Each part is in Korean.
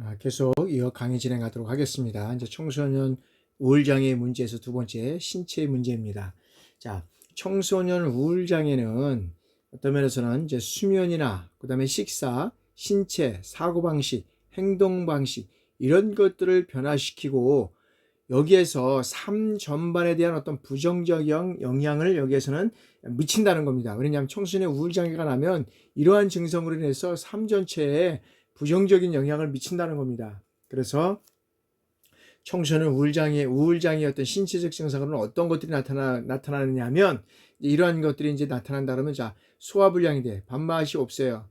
아, 계속 이어 강의 진행하도록 하겠습니다. 이제 청소년 우울장애 문제에서 두 번째 신체 문제입니다. 자, 청소년 우울장애는 어떤 면에서는 이제 수면이나 그다음에 식사, 신체, 사고 방식, 행동 방식 이런 것들을 변화시키고 여기에서 삶 전반에 대한 어떤 부정적 영- 영향을 여기에서는 미친다는 겁니다. 왜냐하면 청소년 우울장애가 나면 이러한 증상으로 인해서 삶 전체에 부정적인 영향을 미친다는 겁니다. 그래서 청소년 우울장애, 우울장애 어떤 신체적 증상으로는 어떤 것들이 나타나, 나타나느냐 하면 이러한 것들이 이제 나타난다 그러면 자, 소화불량이 돼. 밥맛이 없어요.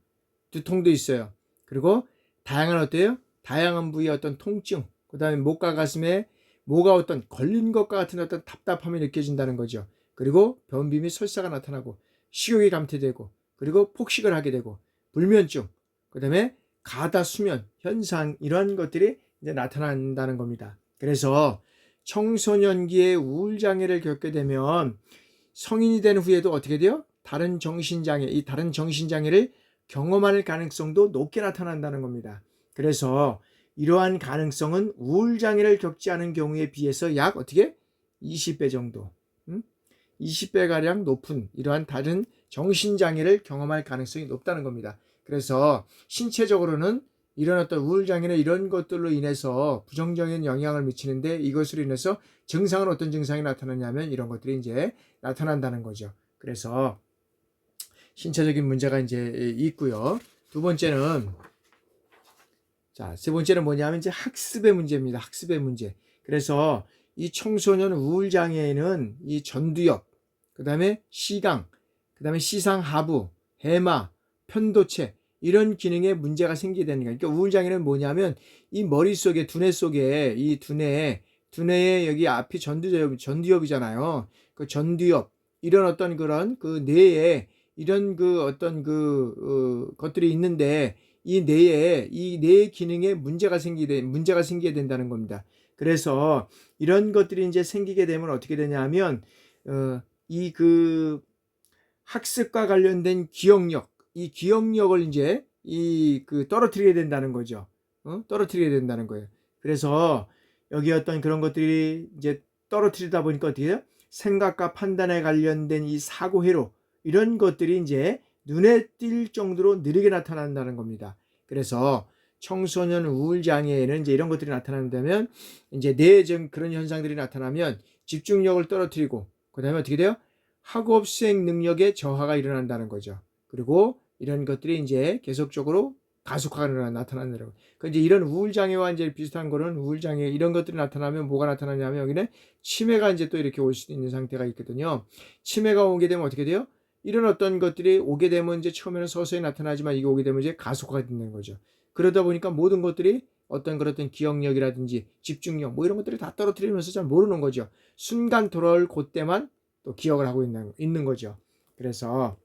두통도 있어요. 그리고 다양한 어때요? 다양한 부위의 어떤 통증, 그 다음에 목과 가슴에 뭐가 어떤 걸린 것과 같은 어떤 답답함이 느껴진다는 거죠. 그리고 변비 및 설사가 나타나고 식욕이 감퇴되고 그리고 폭식을 하게 되고 불면증, 그 다음에 가다 수면 현상 이러한 것들이 이제 나타난다는 겁니다. 그래서 청소년기에 우울 장애를 겪게 되면 성인이 된 후에도 어떻게 돼요? 다른 정신 장애, 이 다른 정신 장애를 경험할 가능성도 높게 나타난다는 겁니다. 그래서 이러한 가능성은 우울 장애를 겪지 않은 경우에 비해서 약 어떻게 20배 정도, 음? 20배 가량 높은 이러한 다른 정신 장애를 경험할 가능성이 높다는 겁니다. 그래서 신체적으로는 어떤 우울장애나 이런 것들로 인해서 부정적인 영향을 미치는데 이것으로 인해서 증상은 어떤 증상이 나타나냐면 이런 것들이 이제 나타난다는 거죠. 그래서 신체적인 문제가 이제 있고요. 두 번째는 자, 세 번째는 뭐냐면 이제 학습의 문제입니다. 학습의 문제. 그래서 이 청소년 우울 장애에는 이 전두엽, 그 다음에 시강, 그 다음에 시상하부, 해마, 편도체, 이런 기능에 문제가 생기게 되는 거예요. 그러니까 우울장애는 뭐냐면 이 머릿속에 두뇌 속에 이 두뇌 두뇌의 여기 앞이 전두엽 전두엽이잖아요. 그 전두엽 이런 어떤 그런 그 뇌에 이런 그 어떤 그 어, 것들이 있는데 이 뇌에 이 뇌 기능에 문제가 생기게 문제가 생기게 된다는 겁니다. 그래서 이런 것들이 이제 생기게 되면 어떻게 되냐면 어, 이 그 학습과 관련된 기억력 이 기억력을 이제 이 그 떨어뜨리게 된다는 거죠. 어? 떨어뜨리게 된다는 거예요. 그래서 여기 어떤 그런 것들이 이제 떨어뜨리다 보니까 어떻게 해요? 생각과 판단에 관련된 이 사고 회로 이런 것들이 이제 눈에 띌 정도로 느리게 나타난다는 겁니다. 그래서 청소년 우울 장애에는 이제 이런 것들이 나타난다면 이제 뇌정 그런 현상들이 나타나면 집중력을 떨어뜨리고 그다음에 어떻게 돼요? 학업 수행 능력의 저하가 일어난다는 거죠. 그리고 이런 것들이 이제 계속적으로 가속화가 거예요. 그 이제 이런 우울 장애와 이제 비슷한 거는 우울 장애 이런 것들이 나타나면 뭐가 나타나냐면 여기는 치매가 이제 또 이렇게 올 수 있는 상태가 있거든요. 치매가 오게 되면 어떻게 돼요? 이런 어떤 것들이 오게 되면 이제 처음에는 서서히 나타나지만 이게 오게 되면 이제 가속화가 되는 거죠. 그러다 보니까 모든 것들이 어떤 그런 기억력이라든지 집중력 뭐 이런 것들이 다 떨어뜨리면서 잘 모르는 거죠. 순간 돌아올 그때만 또 기억을 하고 있는, 있는 거죠. 그래서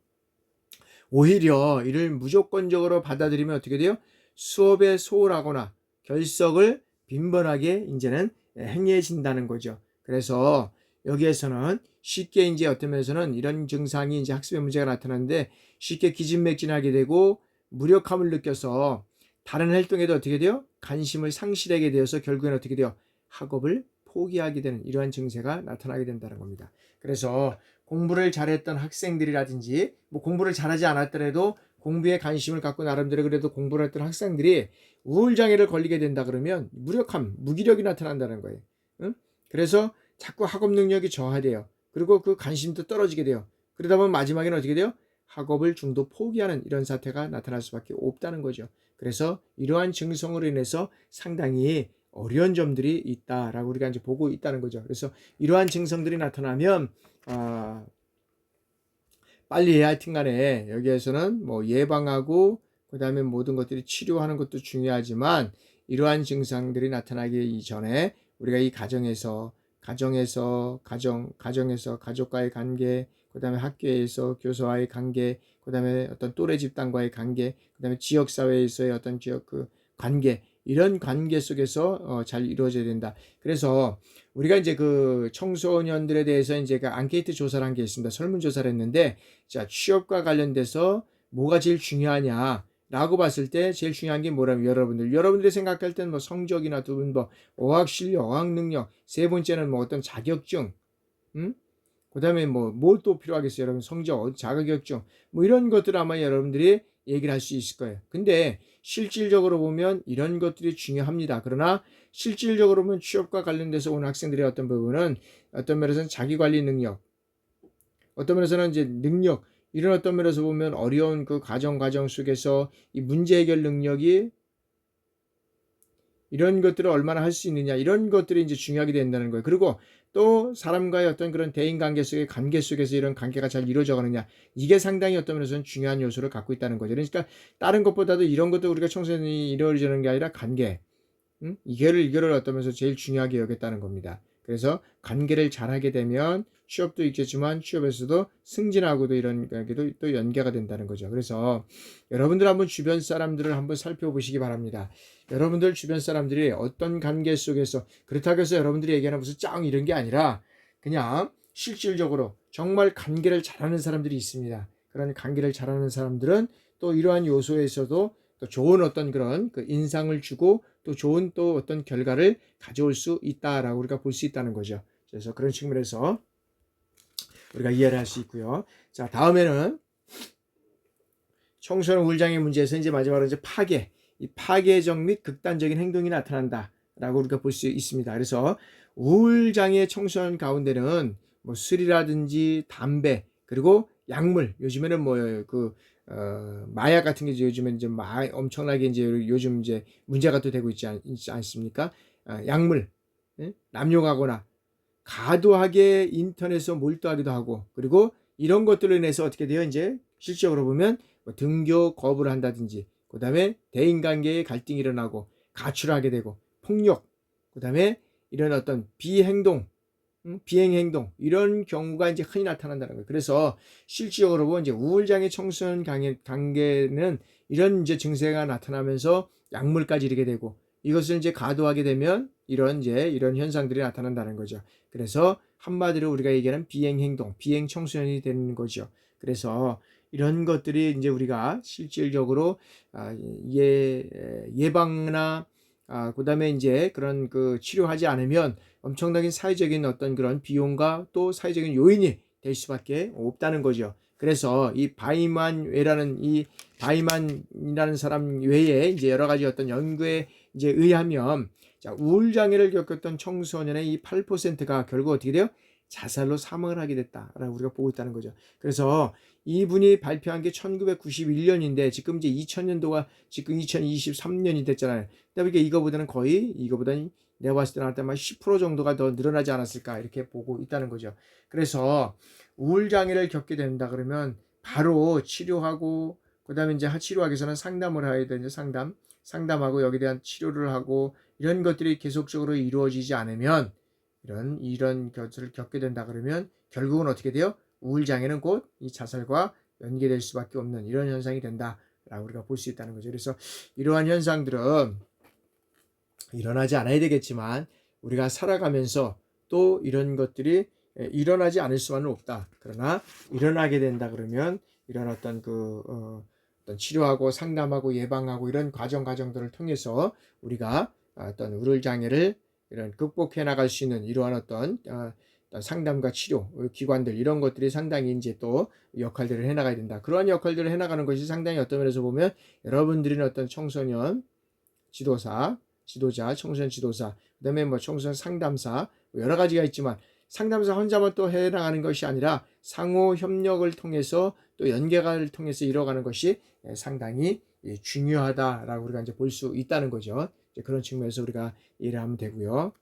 오히려 이를 무조건적으로 받아들이면 어떻게 돼요? 수업에 소홀하거나 결석을 빈번하게 이제는 행해진다는 거죠. 그래서 여기에서는 쉽게 이제 어떤 면에서는 이런 증상이 이제 학습의 문제가 나타나는데 쉽게 기진맥진하게 되고 무력함을 느껴서 다른 활동에도 어떻게 돼요? 관심을 상실하게 되어서 결국엔 어떻게 돼요? 학업을 포기하게 되는 이러한 증세가 나타나게 된다는 겁니다. 그래서 공부를 잘했던 학생들이라든지 뭐 공부를 잘하지 않았더라도 공부에 관심을 갖고 나름대로 그래도 공부를 했던 학생들이 우울 장애를 걸리게 된다 그러면 무력함, 무기력이 나타난다는 거예요. 응? 그래서 자꾸 학업 능력이 저하돼요. 그리고 그 관심도 떨어지게 돼요. 그러다 보면 마지막에는 어떻게 돼요? 학업을 중도 포기하는 이런 사태가 나타날 수밖에 없다는 거죠. 그래서 이러한 증상으로 인해서 상당히 어려운 점들이 있다라고 우리가 이제 보고 있다는 거죠. 그래서 이러한 증상들이 나타나면 아, 빨리 해야 하여튼 간에 여기에서는 뭐 예방하고 그 다음에 모든 것들이 치료하는 것도 중요하지만 이러한 증상들이 나타나기 이전에 우리가 이 가정에서 가정에서 가정 가정에서 가족과의 관계 그다음에 학교에서 교사와의 관계 그다음에 어떤 또래 집단과의 관계 그다음에 지역 사회에서의 어떤 지역 그 관계 이런 관계 속에서 어, 잘 이루어져야 된다. 그래서 우리가 이제 그 청소년들에 대해서 이제 그 앙케이트 조사를 한 게 있습니다. 설문 조사를 했는데 자 취업과 관련돼서 뭐가 제일 중요하냐? 라고 봤을 때 제일 중요한 게 뭐라면 여러분들 여러분들이 생각할 때는 뭐 성적이나 두분 뭐 어학 실력, 어학 능력, 세 번째는 뭐 어떤 자격증, 음? 그다음에 뭐 뭘 또 필요하겠어요, 여러분 성적, 자격증 뭐 이런 것들 아마 여러분들이 얘기를 할 수 있을 거예요. 근데 실질적으로 보면 이런 것들이 중요합니다. 그러나 실질적으로 보면 취업과 관련돼서 온 학생들의 어떤 부분은 어떤 면에서는 자기 관리 능력, 어떤 면에서는 이제 능력 이런 어떤 면에서 보면 어려운 그 가정 과정 속에서 이 문제 해결 능력이 이런 것들을 얼마나 할 수 있느냐 이런 것들이 이제 중요하게 된다는 거예요. 그리고 또 사람과의 어떤 그런 대인 관계 속의 관계 속에서 이런 관계가 잘 이루어져 가느냐 이게 상당히 어떤 면에서는 중요한 요소를 갖고 있다는 거죠. 그러니까 다른 것보다도 이런 것도 우리가 청소년이 이루어지는 게 아니라 관계 음? 이거를 이거를 어떤 면에서 제일 중요하게 여겼다는 겁니다. 그래서 관계를 잘하게 되면 취업도 있겠지만 취업에서도 승진하고도 이런 관계도 또 연계가 된다는 거죠. 그래서 여러분들 한번 주변 사람들을 한번 살펴보시기 바랍니다. 여러분들 주변 사람들이 어떤 관계 속에서 그렇다고 해서 여러분들이 얘기하는 무슨 짱 이런 게 아니라 그냥 실질적으로 정말 관계를 잘하는 사람들이 있습니다. 그런 관계를 잘하는 사람들은 또 이러한 요소에서도 또 좋은 어떤 그런 그 인상을 주고 또 좋은 또 어떤 결과를 가져올 수 있다라고 우리가 볼 수 있다는 거죠. 그래서 그런 측면에서 우리가 이해를 할 수 있고요. 자, 다음에는 청소년 우울장애 문제에서 이제 마지막으로 이제 파괴, 이 파괴적 및 극단적인 행동이 나타난다라고 우리가 볼 수 있습니다. 그래서 우울장애 청소년 가운데는 뭐 술이라든지 담배 그리고 약물 요즘에는 뭐 그 어, 마약 같은 게 이제 요즘에 이제 마, 엄청나게 이제 요즘 이제 문제가 또 되고 있지, 않, 있지 않습니까? 어, 약물, 예? 남용하거나 과도하게 인터넷에 몰두하기도 하고 그리고 이런 것들로 인해서 어떻게 돼요? 이제 실적으로 보면 뭐 등교 거부를 한다든지 그 다음에 대인관계에 갈등이 일어나고 가출하게 되고 폭력 그 다음에 이런 어떤 비행동 비행 행동 이런 경우가 이제 흔히 나타난다는 거예요. 그래서 실질적으로 보면 이제 우울장애 청소년 관계는 이런 이제 증세가 나타나면서 약물까지 이르게 되고 이것을 이제 가도하게 되면 이런 이제 이런 현상들이 나타난다는 거죠. 그래서 한마디로 우리가 얘기하는 비행 행동, 비행 청소년이 되는 거죠. 그래서 이런 것들이 이제 우리가 실질적으로 아, 예 예방이나 아, 그 다음에 이제 그런 그 치료하지 않으면 엄청나게 사회적인 어떤 그런 비용과 또 사회적인 요인이 될 수밖에 없다는 거죠. 그래서 이 바이만 외라는 이 바이만이라는 사람 외에 이제 여러 가지 어떤 연구에 이제 의하면 자, 우울 장애를 겪었던 청소년의 이 8%가 결국 어떻게 돼요? 자살로 사망을 하게 됐다라고 우리가 보고 있다는 거죠. 그래서 이분이 발표한 게 1991년인데 지금 이제 2000년도가 지금 2023년이 됐잖아요. 그러니까 이거보다는 거의 이거보다는 내가 봤을 때는 할때만 10% 정도가 더 늘어나지 않았을까 이렇게 보고 있다는 거죠. 그래서 우울 장애를 겪게 된다 그러면 바로 치료하고 그다음에 이제 치료하기 위해서는 상담을 해야 되는데 상담 상담하고 여기에 대한 치료를 하고 이런 것들이 계속적으로 이루어지지 않으면 이런 이런 것을 겪게 된다 그러면 결국은 어떻게 돼요? 우울 장애는 곧 이 자살과 연계될 수밖에 없는 이런 현상이 된다라고 우리가 볼 수 있다는 거죠. 그래서 이러한 현상들은 일어나지 않아야 되겠지만 우리가 살아가면서 또 이런 것들이 일어나지 않을 수만은 없다. 그러나 일어나게 된다 그러면 이런 어떤 그 어, 어떤 치료하고 상담하고 예방하고 이런 과정 과정들을 통해서 우리가 어떤 우울 장애를 이런 극복해 나갈 수 있는 이러한 어떤 어, 상담과 치료 기관들 이런 것들이 상당히 이제 또 역할들을 해나가야 된다. 그러한 역할들을 해나가는 것이 상당히 어떤 면에서 보면 여러분들이 어떤 청소년 지도사, 지도자, 청소년 지도사, 그다음에 뭐 청소년 상담사 뭐 여러 가지가 있지만 상담사 혼자만 또 해나가는 것이 아니라 상호 협력을 통해서 또 연계를 통해서 이뤄가는 것이 상당히 중요하다라고 우리가 이제 볼 수 있다는 거죠. 그런 측면에서 우리가 이해를 하면 되고요.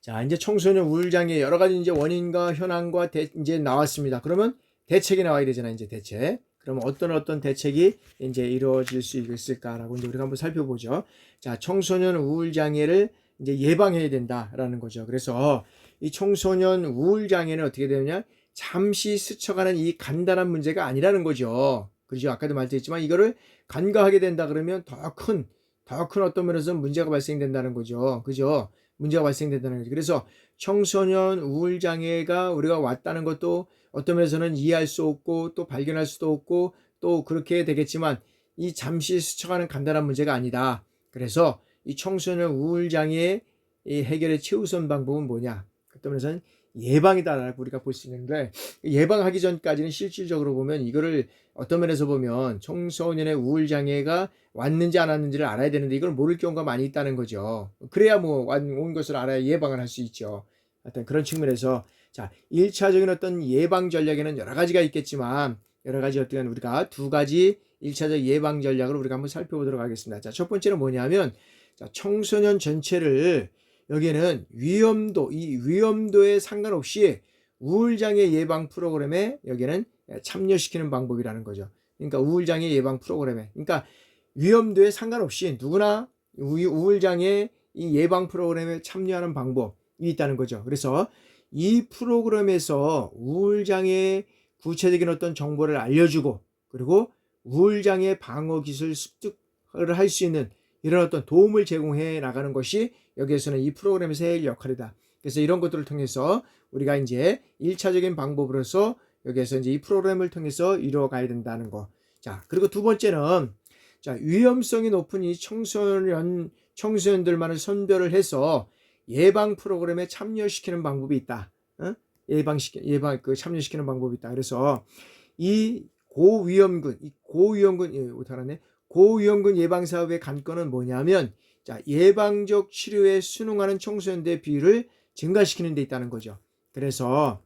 자, 이제 청소년 우울장애 여러 가지 이제 원인과 현황과 대, 이제 나왔습니다. 그러면 대책이 나와야 되잖아요, 이제 대책. 그러면 어떤 어떤 대책이 이제 이루어질 수 있을까라고 이제 우리가 한번 살펴보죠. 자, 청소년 우울장애를 이제 예방해야 된다라는 거죠. 그래서 이 청소년 우울장애는 어떻게 되느냐? 잠시 스쳐가는 이 간단한 문제가 아니라는 거죠. 그렇죠. 아까도 말씀했지만 이거를 간과하게 된다 그러면 더 큰, 더 큰 어떤 면에서 문제가 발생된다는 거죠. 그죠? 문제가 발생된다는 거죠. 그래서 청소년 우울 장애가 우리가 왔다는 것도 어떤 면에서는 이해할 수 없고 또 발견할 수도 없고 또 그렇게 되겠지만 이 잠시 스쳐가는 간단한 문제가 아니다. 그래서 이 청소년 우울 장애 이 해결의 최우선 방법은 뭐냐? 그 때문에는 예방이다라고 우리가 볼 수 있는데 예방하기 전까지는 실질적으로 보면 이거를 어떤 면에서 보면 청소년의 우울 장애가 왔는지 안 왔는지를 알아야 되는데 이걸 모를 경우가 많이 있다는 거죠. 그래야 뭐온 것을 알아야 예방을 할 수 있죠. 어떤 그런 측면에서 자, 1차적인 어떤 예방 전략에는 여러 가지가 있겠지만 여러 가지 어떤 우리가 두 가지 1차적 예방 전략을 우리가 한번 살펴보도록 하겠습니다. 자, 첫 번째는 뭐냐면 자, 청소년 전체를 여기에는 위험도, 이 위험도에 상관없이 우울장애 예방 프로그램에 여기는 참여시키는 방법이라는 거죠. 그러니까 우울장애 예방 프로그램에. 그러니까 위험도에 상관없이 누구나 우울장애 이 예방 프로그램에 참여하는 방법이 있다는 거죠. 그래서 이 프로그램에서 우울장애 구체적인 어떤 정보를 알려주고 그리고 우울장애 방어 기술 습득을 할 수 있는 이런 어떤 도움을 제공해 나가는 것이 여기에서는 이 해야 할 역할이다. 그래서 이런 것들을 통해서 우리가 이제 1차적인 방법으로서 여기에서 이제 이 프로그램을 통해서 이루어가야 된다는 거. 자, 그리고 두 번째는 자, 위험성이 높은 이 청소년, 청소년들만을 선별을 해서 예방 프로그램에 참여시키는 방법이 있다. 어? 예방시키, 예방, 그 참여시키는 방법이 있다. 그래서 이 고위험군, 이 고위험군, 예, 못하네. 고위험군 예방 사업의 관건은 뭐냐면 자, 예방적 치료에 순응하는 청소년들의 비율을 증가시키는 데 있다는 거죠. 그래서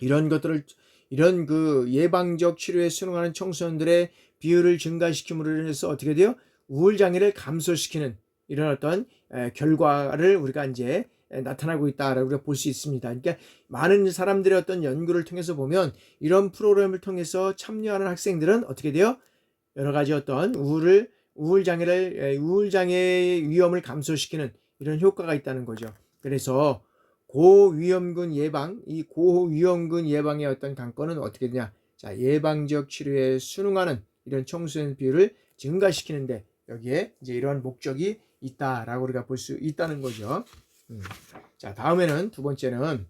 이런 것들을 이런 그 예방적 치료에 순응하는 청소년들의 비율을 증가시킴으로 인해서 어떻게 돼요? 우울 장애를 감소시키는 이런 어떤 결과를 우리가 이제 나타나고 있다라고 우리가 볼 수 있습니다. 그러니까 많은 사람들의 어떤 연구를 통해서 보면 이런 프로그램을 통해서 참여하는 학생들은 어떻게 돼요? 여러 가지 어떤 우울을 우울 장애를 우울 장애의 위험을 감소시키는 이런 효과가 있다는 거죠. 그래서 고위험군 예방, 이 고위험군 예방의 어떤 관건은 어떻게 되냐? 자, 예방적 치료에 순응하는 이런 청소년 비율을 증가시키는데 여기에 이제 이러한 목적이 있다라고 우리가 볼 수 있다는 거죠. 음. 자, 다음에는 두 번째는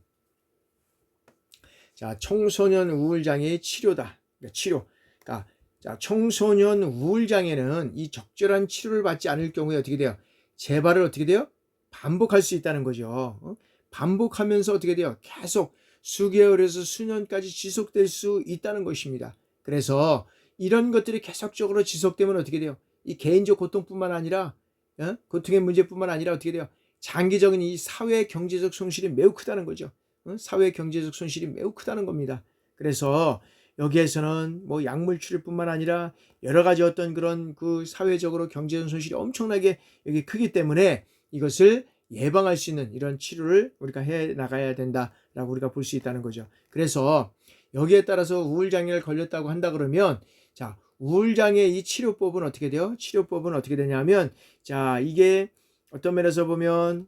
자, 청소년 우울 장애의 치료다. 그러니까 치료. 그러니까 자, 청소년 우울 장애는 이 적절한 치료를 받지 않을 경우에 어떻게 돼요? 재발을 어떻게 돼요? 반복할 수 있다는 거죠. 어? 반복하면서 어떻게 돼요? 계속 수개월에서 수년까지 지속될 수 있다는 것입니다. 그래서 이런 것들이 계속적으로 지속되면 어떻게 돼요? 이 개인적 고통뿐만 아니라 어? 고통의 문제뿐만 아니라 어떻게 돼요? 장기적인 이 사회 경제적 손실이 매우 크다는 거죠. 어? 사회 경제적 손실이 매우 크다는 겁니다. 그래서 여기에서는 뭐 약물 치료뿐만 아니라 여러 가지 어떤 그런 그 사회적으로 경제적 손실이 엄청나게 여기 크기 때문에 이것을 예방할 수 있는 이런 치료를 우리가 해 나가야 된다라고 우리가 볼 수 있다는 거죠. 그래서 여기에 따라서 우울 장애를 걸렸다고 한다 그러면 자 우울 장애 이 치료법은 어떻게 돼요? 치료법은 어떻게 되냐면 자 이게 어떤 면에서 보면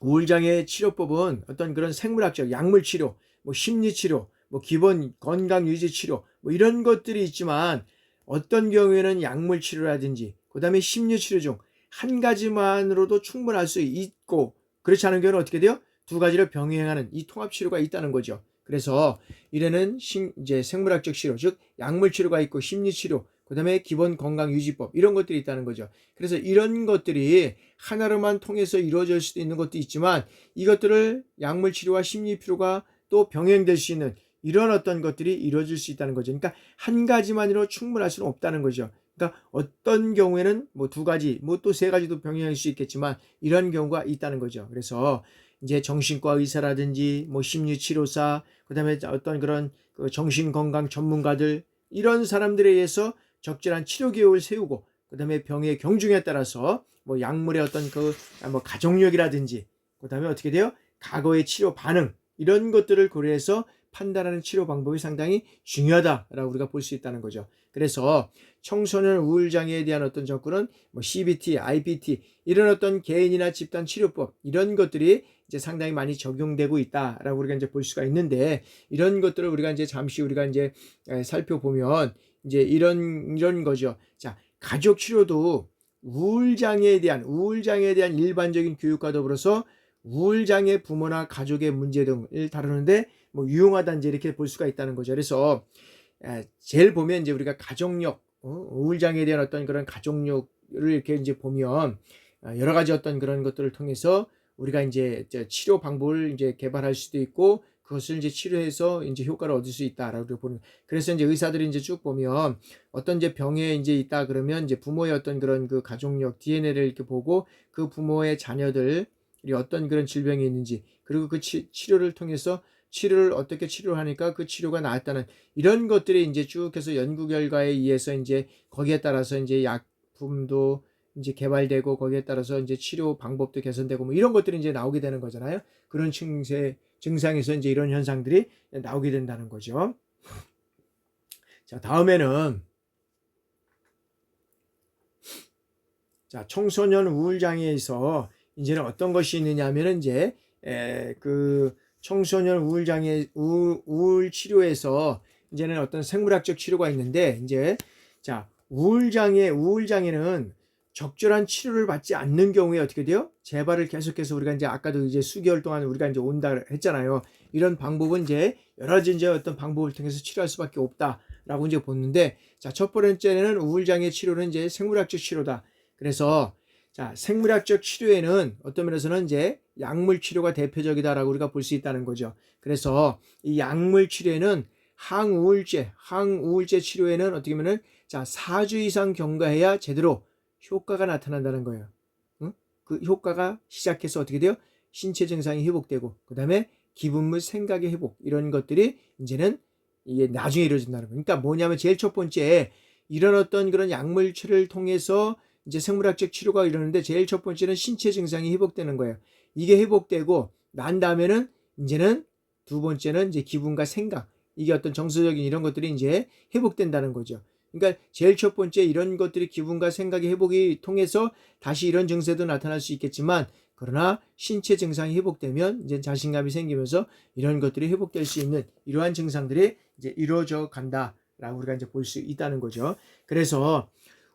우울 장애 치료법은 어떤 그런 생물학적 약물 치료, 뭐 심리 치료, 뭐 기본 건강 유지 치료 뭐 이런 것들이 있지만 어떤 경우에는 약물 치료라든지 그다음에 심리 치료 중 한 가지만으로도 충분할 수 있고 그렇지 않은 경우는 어떻게 돼요? 두 가지를 병행하는 이 통합 치료가 있다는 거죠. 그래서 이래는 신, 이제 생물학적 치료, 즉 약물 치료가 있고 심리 치료, 그다음에 기본 건강 유지법 이런 것들이 있다는 거죠. 그래서 이런 것들이 하나로만 통해서 이루어질 수도 있는 것도 있지만 이것들을 약물 치료와 심리 치료가 또 병행될 수 있는 이런 어떤 것들이 이루어질 수 있다는 거죠. 그러니까 한 가지만으로 충분할 수는 없다는 거죠. 그러니까 어떤 경우에는 뭐 두 가지, 뭐 또 세 가지도 병행할 수 있겠지만 이런 경우가 있다는 거죠. 그래서 이제 정신과 의사라든지 뭐 심리 치료사, 그다음에 어떤 그런 그 정신 건강 전문가들 이런 사람들에 의해서 적절한 치료 계획을 세우고 그다음에 병의 경중에 따라서 뭐 약물의 어떤 그 뭐 가족력이라든지 그다음에 어떻게 돼요? 과거의 치료 반응 이런 것들을 고려해서 판단하는 치료 방법이 상당히 중요하다라고 우리가 볼 수 있다는 거죠. 그래서 청소년 우울 장애에 대한 어떤 접근은 뭐 CBT, IPT 이런 어떤 개인이나 집단 치료법 이런 것들이 이제 상당히 많이 적용되고 있다라고 우리가 이제 볼 수가 있는데 이런 것들을 우리가 이제 잠시 우리가 이제 살펴보면 이제 이런 이런 거죠. 자, 가족 치료도 우울 장애에 대한 우울 장애에 대한 일반적인 교육과 더불어서 우울 장애 부모나 가족의 문제 등을 다루는데 뭐 유용하다 이제 이렇게 볼 수가 있다는 거죠. 그래서 에, 제일 보면 이제 우리가 가족력, 어, 우울장애에 대한 어떤 그런 가족력을 이렇게 이제 보면 어, 여러 가지 어떤 그런 것들을 통해서 우리가 이제 저 치료 방법을 이제 개발할 수도 있고 그것을 이제 치료해서 이제 효과를 얻을 수 있다라고 보는. 그래서 이제 의사들이 이제 쭉 보면 어떤 이제 병에 이제 있다 그러면 이제 부모의 어떤 그런 그 가족력 DNA를 이렇게 보고 그 부모의 자녀들이 어떤 그런 질병이 있는지 그리고 그 치, 치료를 통해서 치료를 어떻게 치료를 하니까 그 치료가 나았다는 이런 것들이 이제 쭉 해서 연구 결과에 의해서 이제 거기에 따라서 이제 약품도 이제 개발되고 거기에 따라서 이제 치료 방법도 개선되고 뭐 이런 것들이 이제 나오게 되는 거잖아요. 그런 증세 증상에서 이제 이런 현상들이 나오게 된다는 거죠. 자, 다음에는 자, 청소년 우울 장애에서 이제는 어떤 것이 있느냐면은 이제 에, 그 청소년 우울 장애 우울, 우울 치료에서 이제는 어떤 생물학적 치료가 있는데 이제 자, 우울 장애 우울 장애는 적절한 치료를 받지 않는 경우에 어떻게 돼요? 재발을 계속해서 우리가 이제 아까도 이제 수개월 동안 우리가 이제 온다 했잖아요. 이런 방법은 이제 여러 가지 이제 어떤 방법을 통해서 치료할 수밖에 없다라고 이제 보는데 자, 첫 번째는 우울 장애 치료는 이제 생물학적 치료다. 그래서 자, 생물학적 치료에는 어떤 면에서는 이제 약물 치료가 대표적이다라고 우리가 볼 수 있다는 거죠. 그래서 이 약물 치료에는 항우울제, 항우울제 치료에는 어떻게 보면은 자, 4주 이상 경과해야 제대로 효과가 나타난다는 거예요. 응? 그 효과가 시작해서 어떻게 돼요? 신체 증상이 회복되고 그 다음에 기분 및 생각의 회복 이런 것들이 이제는 이게 나중에 이루어진다는 거예요. 그러니까 뭐냐면 제일 첫 번째 이런 어떤 그런 약물치를 통해서 이제 생물학적 치료가 이러는데 제일 첫 번째는 신체 증상이 회복되는 거예요. 이게 회복되고 난 다음에는 이제는 두 번째는 이제 기분과 생각 이게 어떤 정서적인 이런 것들이 이제 회복된다는 거죠. 그러니까 제일 첫 번째 이런 것들이 기분과 생각의 회복이 통해서 다시 이런 증세도 나타날 수 있겠지만 그러나 신체 증상이 회복되면 이제 자신감이 생기면서 이런 것들이 회복될 수 있는 이러한 증상들이 이제 이루어져 간다라고 우리가 이제 볼 수 있다는 거죠. 그래서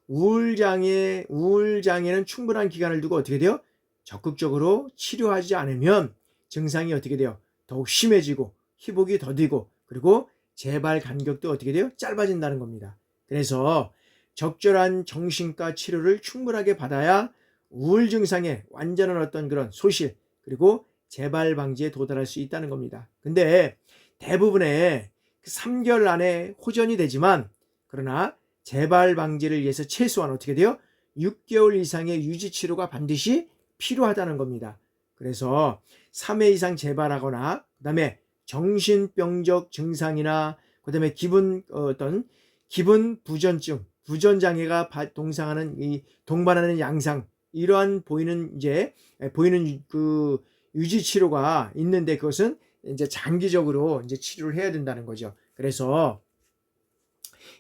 우울 장애 우울 장애는 충분한 기간을 두고 어떻게 돼요? 적극적으로 치료하지 않으면 증상이 어떻게 돼요? 더욱 심해지고 회복이 더디고 그리고 재발 간격도 어떻게 돼요? 짧아진다는 겁니다. 그래서 적절한 정신과 치료를 충분하게 받아야 우울 증상의 완전한 어떤 그런 소실 그리고 재발 방지에 도달할 수 있다는 겁니다. 근데 대부분의 3개월 그 안에 호전이 되지만 그러나 재발 방지를 위해서 최소한 어떻게 돼요? 6개월 이상의 유지 치료가 반드시 필요하다는 겁니다. 그래서 3회 이상 재발하거나 그다음에 정신병적 증상이나 그다음에 기분 어, 어떤 기분 부전증, 부전 장애가 동상하는 이 동반하는 양상 이러한 보이는 이제 보이는 그 유지 치료가 있는데 그것은 이제 장기적으로 이제 치료를 해야 된다는 거죠. 그래서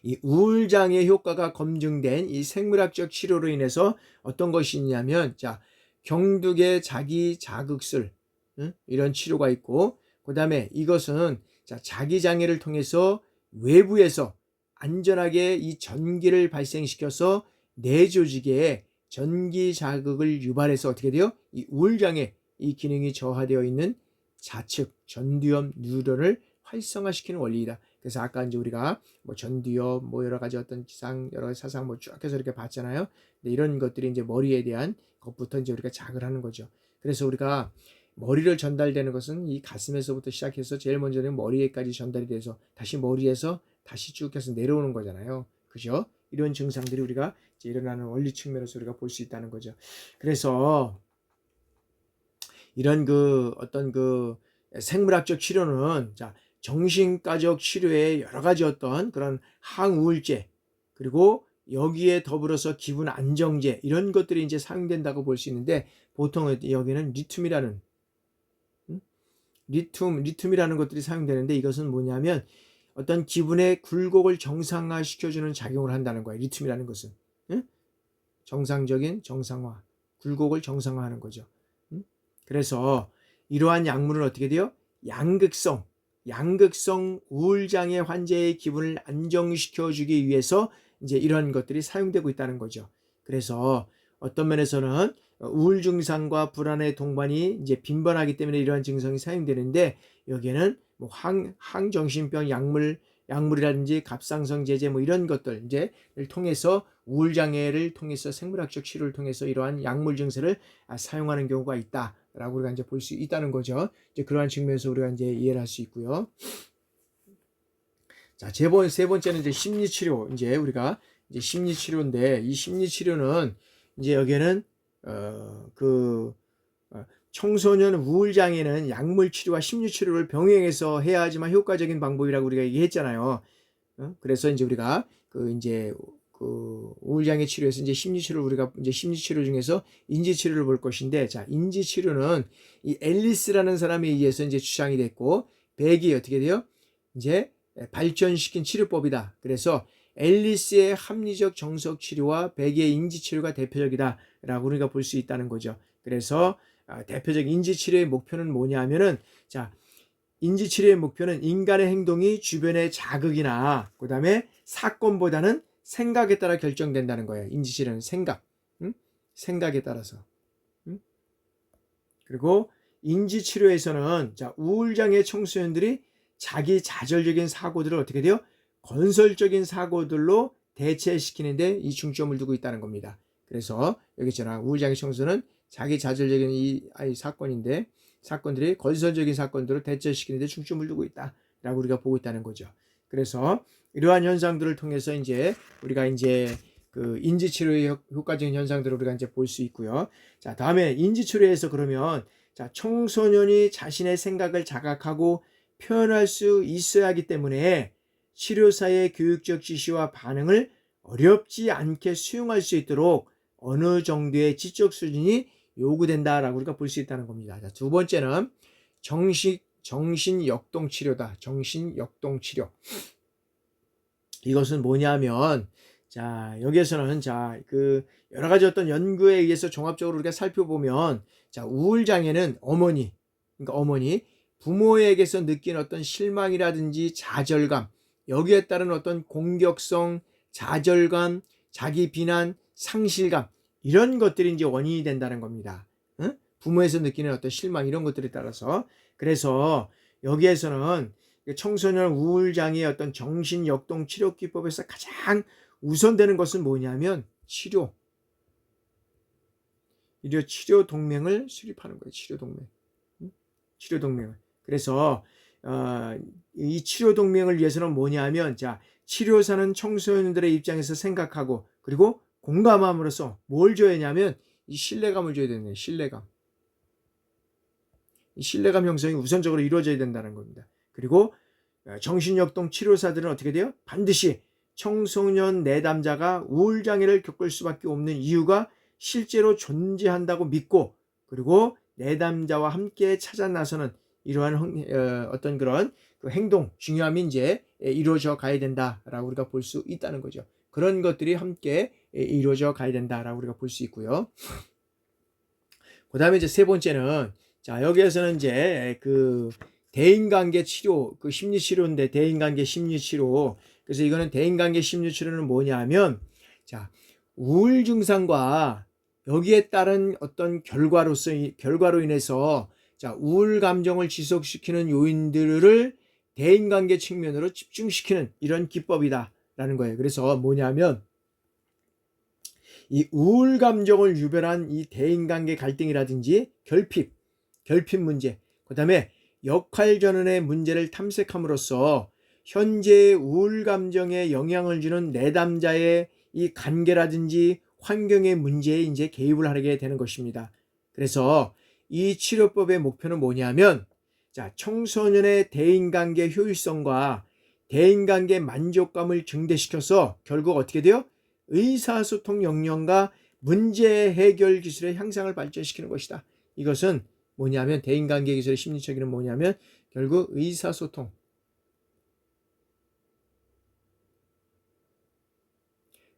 이 우울장애 효과가 검증된 이 생물학적 치료로 인해서 어떤 것이 있냐면 자 경두계 자기 자극술 응? 이런 치료가 있고 그 다음에 이것은 자 자기 장애를 통해서 외부에서 안전하게 이 전기를 발생시켜서 뇌 조직에 전기 자극을 유발해서 어떻게 돼요? 이 우울장애 이 기능이 저하되어 있는 좌측 전두엽 뉴런을 활성화시키는 원리이다. 그래서 아까 이제 우리가 뭐 전두엽 뭐 여러 가지 어떤 기상 여러 가지 사상 뭐 쭉 해서 이렇게 봤잖아요. 근데 이런 것들이 이제 머리에 대한 것부터 이제 우리가 자극을 하는 거죠. 그래서 우리가 머리를 전달되는 것은 이 가슴에서부터 시작해서 제일 먼저는 머리에까지 전달이 돼서 다시 머리에서 다시 쭉 해서 내려오는 거잖아요. 그죠? 이런 증상들이 우리가 일어나는 원리 측면에서 우리가 볼 수 있다는 거죠. 그래서 이런 그 어떤 그 생물학적 치료는 자 정신과적 치료의 여러 가지 어떤 그런 항우울제 그리고 여기에 더불어서 기분 안정제 이런 것들이 이제 사용된다고 볼 수 있는데 보통 여기는 리튬이라는 음? 리튬 리튬이라는 것들이 사용되는데 이것은 뭐냐면 어떤 기분의 굴곡을 정상화 시켜주는 작용을 한다는 거예요. 리튬이라는 것은. 응? 정상적인 정상화, 굴곡을 정상화하는 거죠. 응? 그래서 이러한 약물은 어떻게 돼요? 양극성, 양극성 우울장애 환자의 기분을 안정시켜 주기 위해서 이제 이런 것들이 사용되고 있다는 거죠. 그래서 어떤 면에서는 우울 증상과 불안의 동반이 이제 빈번하기 때문에 이러한 증상이 사용되는데 여기에는 뭐 항, 항정신병 약물 약물이라든지 갑상선 제제 뭐 이런 것들 이제를 통해서 우울 장애를 통해서 생물학적 치료를 통해서 이러한 약물 증세를 아, 사용하는 경우가 있다 라고 우리가 이제 볼 수 있다는 거죠. 이제 그러한 측면에서 우리가 이제 이해를 할 수 있고요. 자, 세, 번, 세 번째는 이제 심리 치료. 이제 우리가 이제 심리 치료인데 이 심리 치료는 이제 여기에는 어그 청소년 우울 장애는 약물 치료와 심리 치료를 병행해서 해야 하지만 효과적인 방법이라고 우리가 얘기했잖아요. 어? 그래서 이제 우리가 그 이제 그 우울 장애 치료에서 이제 심리 치료를 우리가 이제 심리 치료 중에서 인지 치료를 볼 것인데 자, 인지 치료는 이 앨리스라는 사람에 의해서 이제 주장이 됐고 백이 어떻게 돼요? 이제 발전시킨 치료법이다. 그래서 앨리스의 합리적 정석 치료와 백의 인지 치료가 대표적이다라고 우리가 볼 수 있다는 거죠. 그래서 아, 대표적 인지 치료의 목표는 뭐냐면은 자 인지 치료의 목표는 인간의 행동이 주변의 자극이나 그다음에 사건보다는 생각에 따라 결정된다는 거예요. 인지 치료는 생각, 응? 생각에 따라서. 응? 그리고 인지 치료에서는 자 우울장애 청소년들이 자기 자절적인 사고들을 어떻게 돼요? 건설적인 사고들로 대체시키는데 이 중점을 두고 있다는 겁니다. 그래서 여기 있잖아 우울장애 청소는 자기 자절적인 이 아이 사건인데 사건들이 건설적인 사건들을 대체시키는데 중점을 두고 있다 라고 우리가 보고 있다는 거죠. 그래서 이러한 현상들을 통해서 이제 우리가 이제 그 인지 치료의 효과적인 현상들을 우리가 이제 볼 수 있고요. 자, 다음에 인지 치료에서 그러면 자, 청소년이 자신의 생각을 자각하고 표현할 수 있어야 하기 때문에 치료사의 교육적 지시와 반응을 어렵지 않게 수용할 수 있도록 어느 정도의 지적 수준이 요구된다라고 우리가 볼 수 있다는 겁니다. 자, 두 번째는 정식 정신 역동 치료다. 정신 역동 치료. 이것은 뭐냐면 자, 여기에서는 자, 그 여러 가지 어떤 연구에 의해서 종합적으로 우리가 살펴보면 자, 우울 장애는 어머니 그러니까 어머니 부모에게서 느낀 어떤 실망이라든지 좌절감, 여기에 따른 어떤 공격성, 좌절감, 자기 비난, 상실감 이런 것들이 이제 원인이 된다는 겁니다. 응? 부모에서 느끼는 어떤 실망 이런 것들에 따라서 그래서 여기에서는 청소년 우울장애의 어떤 정신 역동 치료 기법에서 가장 우선되는 것은 뭐냐면 치료. 이료 치료 동맹을 수립하는 거예요. 치료 동맹. 치료 동맹을. 그래서 어, 이 치료 동맹을 위해서는 뭐냐면 자 치료사는 청소년들의 입장에서 생각하고 그리고 공감함으로써 뭘 줘야 하냐면 이 신뢰감을 줘야 되는 신뢰감. 이 신뢰감 형성이 우선적으로 이루어져야 된다는 겁니다. 그리고 어, 정신역동 치료사들은 어떻게 돼요? 반드시 청소년 내담자가 우울장애를 겪을 수밖에 없는 이유가 실제로 존재한다고 믿고 그리고 내담자와 함께 찾아 나서는 이러한 어, 어떤 그런 그 행동 중요함이 이제 이루어져 가야 된다라고 우리가 볼 수 있다는 거죠. 그런 것들이 함께 이루어져 가야 된다라고 우리가 볼 수 있고요. 그 다음에 이제 세 번째는 자 여기에서는 이제 그 대인관계 치료 그 심리 치료인데 대인관계 심리 치료 그래서 이거는 대인관계 심리 치료는 뭐냐면 자 우울 증상과 여기에 따른 어떤 결과로서 결과로 인해서 자, 우울 감정을 지속시키는 요인들을 대인관계 측면으로 집중시키는 이런 기법이다라는 거예요. 그래서 뭐냐면 이 우울 감정을 유발한 이 대인관계 갈등이라든지 결핍, 결핍 문제, 그 다음에 역할 전환의 문제를 탐색함으로써 현재의 우울 감정에 영향을 주는 내담자의 이 관계라든지 환경의 문제에 이제 개입을 하게 되는 것입니다. 그래서 이 치료법의 목표는 뭐냐면 자, 청소년의 대인관계 효율성과 대인관계 만족감을 증대시켜서 결국 어떻게 돼요? 의사소통 역량과 문제 해결 기술의 향상을 발전시키는 것이다. 이것은 뭐냐면 대인관계 기술의 심리적인 뭐냐면 결국 의사소통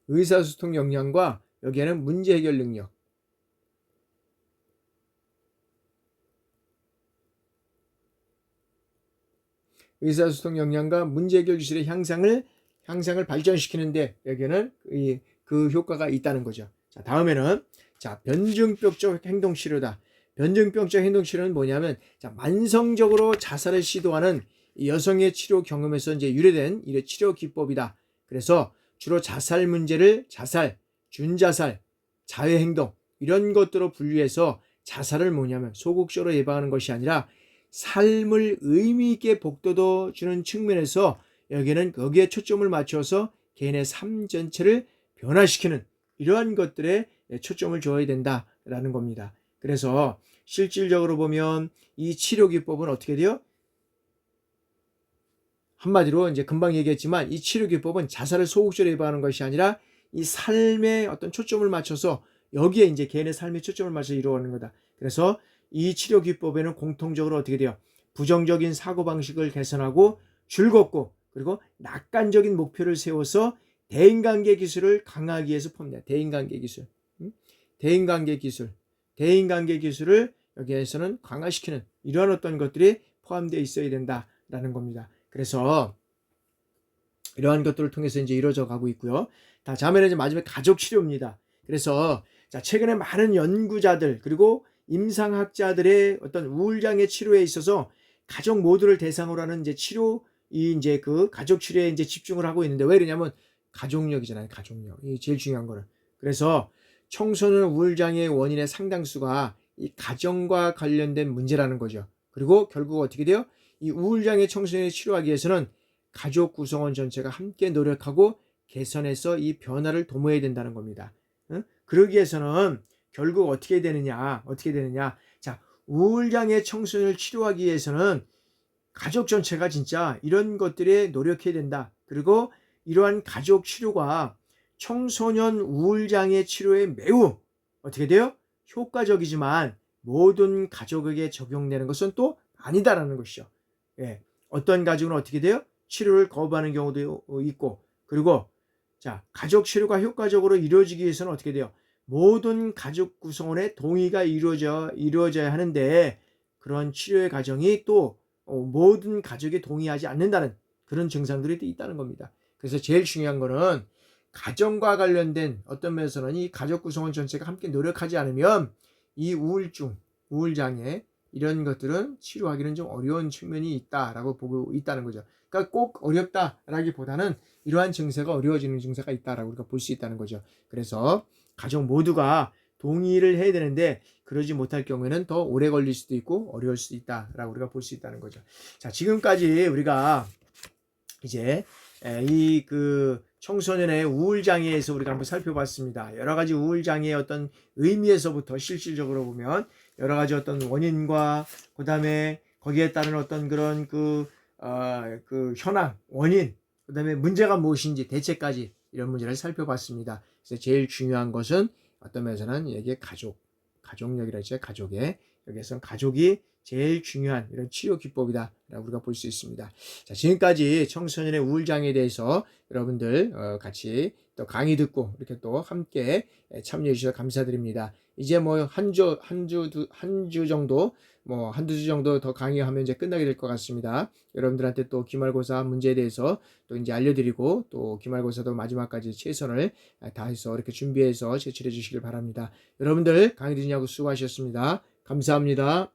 의사소통 역량과 여기에는 문제 해결 능력 의사소통 역량과 문제 해결 기술의 향상을 향상을 발전시키는데 여기는 이, 그 효과가 있다는 거죠. 자, 다음에는 자, 변증병적 행동 치료다. 변증병적 행동 치료는 뭐냐면 자, 만성적으로 자살을 시도하는 이 여성의 치료 경험에서 이제 유래된 이래 치료 기법이다. 그래서 주로 자살 문제를 자살, 준자살, 자해 행동 이런 것들로 분류해서 자살을 뭐냐면 소극적으로 예방하는 것이 아니라 삶을 의미 있게 복도도 주는 측면에서 여기는 거기에 초점을 맞춰서 개인의 삶 전체를 변화시키는 이러한 것들에 초점을 줘야 된다라는 겁니다. 그래서 실질적으로 보면 이 치료 기법은 어떻게 돼요? 한마디로 이제 금방 얘기했지만 이 치료 기법은 자살을 소극적으로 예방하는 것이 아니라 이 삶에 어떤 초점을 맞춰서 여기에 이제 개인의 삶에 초점을 맞춰서 이루어가는 거다. 그래서 이 치료 기법에는 공통적으로 어떻게 돼요? 부정적인 사고 방식을 개선하고 즐겁고 그리고 낙관적인 목표를 세워서 대인관계 기술을 강화하기 위해서 폼니다. 대인관계 기술, 응? 대인관계 기술, 대인관계 기술을 여기에서는 강화시키는 이러한 어떤 것들이 포함되어 있어야 된다라는 겁니다. 그래서 이러한 것들을 통해서 이제 이루어져 가고 있고요. 다 자면에 이제 마지막에 가족 치료입니다. 그래서 자 최근에 많은 연구자들 그리고 임상학자들의 어떤 우울장애 치료에 있어서 가족 모두를 대상으로 하는 이제 치료 이 이제 그 가족 치료에 이제 집중을 하고 있는데 왜 그러냐면 가족력이잖아요. 가족력. 이 제일 중요한 거는. 그래서 청소년 우울장애 원인의 상당수가 이 가정과 관련된 문제라는 거죠. 그리고 결국 어떻게 돼요? 이 우울장애 청소년을 치료하기 위해서는 가족 구성원 전체가 함께 노력하고 개선해서 이 변화를 도모해야 된다는 겁니다. 응? 그러기 위해서는 결국 어떻게 되느냐? 어떻게 되느냐? 자, 우울장애 청소년을 치료하기 위해서는 가족 전체가 진짜 이런 것들에 노력해야 된다. 그리고 이러한 가족 치료가 청소년 우울장애 치료에 매우 어떻게 돼요? 효과적이지만 모든 가족에게 적용되는 것은 또 아니다라는 것이죠. 예. 어떤 가족은 어떻게 돼요? 치료를 거부하는 경우도 있고 그리고 자 가족 치료가 효과적으로 이루어지기 위해서는 어떻게 돼요? 모든 가족 구성원의 동의가 이루어져 이루어져야 하는데 그런 치료의 과정이 또 어, 모든 가족이 동의하지 않는다는 그런 증상들이 있다는 겁니다. 그래서 제일 중요한 거는 가정과 관련된 어떤 면에서는 이 가족 구성원 전체가 함께 노력하지 않으면 이 우울증, 우울장애 이런 것들은 치료하기는 좀 어려운 측면이 있다라고 보고 있다는 거죠. 그러니까 꼭 어렵다라기보다는 이러한 증세가 어려워지는 증세가 있다라고 우리가 볼 수 있다는 거죠. 그래서 가족 모두가 동의를 해야 되는데 그러지 못할 경우에는 더 오래 걸릴 수도 있고 어려울 수도 있다라고 우리가 볼 수 있다는 거죠. 자, 지금까지 우리가 이제 이 그 청소년의 우울 장애에서 우리가 한번 살펴봤습니다. 여러 가지 우울 장애의 어떤 의미에서부터 실질적으로 보면 여러 가지 어떤 원인과 그 다음에 거기에 따른 어떤 그런 그, 어, 그 현황, 원인, 그 다음에 문제가 무엇인지 대책까지 이런 문제를 살펴봤습니다. 그래서 제일 중요한 것은 어떤 면에서는 이게 가족, 가족력이라 했죠. 가족의 여기에서는 가족이 제일 중요한 이런 치료 기법이다라고 우리가 볼 수 있습니다. 자, 지금까지 청소년의 우울장애에 대해서 여러분들 어, 같이 또 강의 듣고 이렇게 또 함께 참여해 주셔서 감사드립니다. 이제 뭐 한 주, 한 주, 한 주 정도, 뭐 한두 주 정도 더 강의하면 이제 끝나게 될 것 같습니다. 여러분들한테 또 기말고사 문제에 대해서 또 이제 알려드리고 또 기말고사도 마지막까지 최선을 다해서 이렇게 준비해서 제출해 주시길 바랍니다. 여러분들 강의 듣냐고 수고하셨습니다. 감사합니다.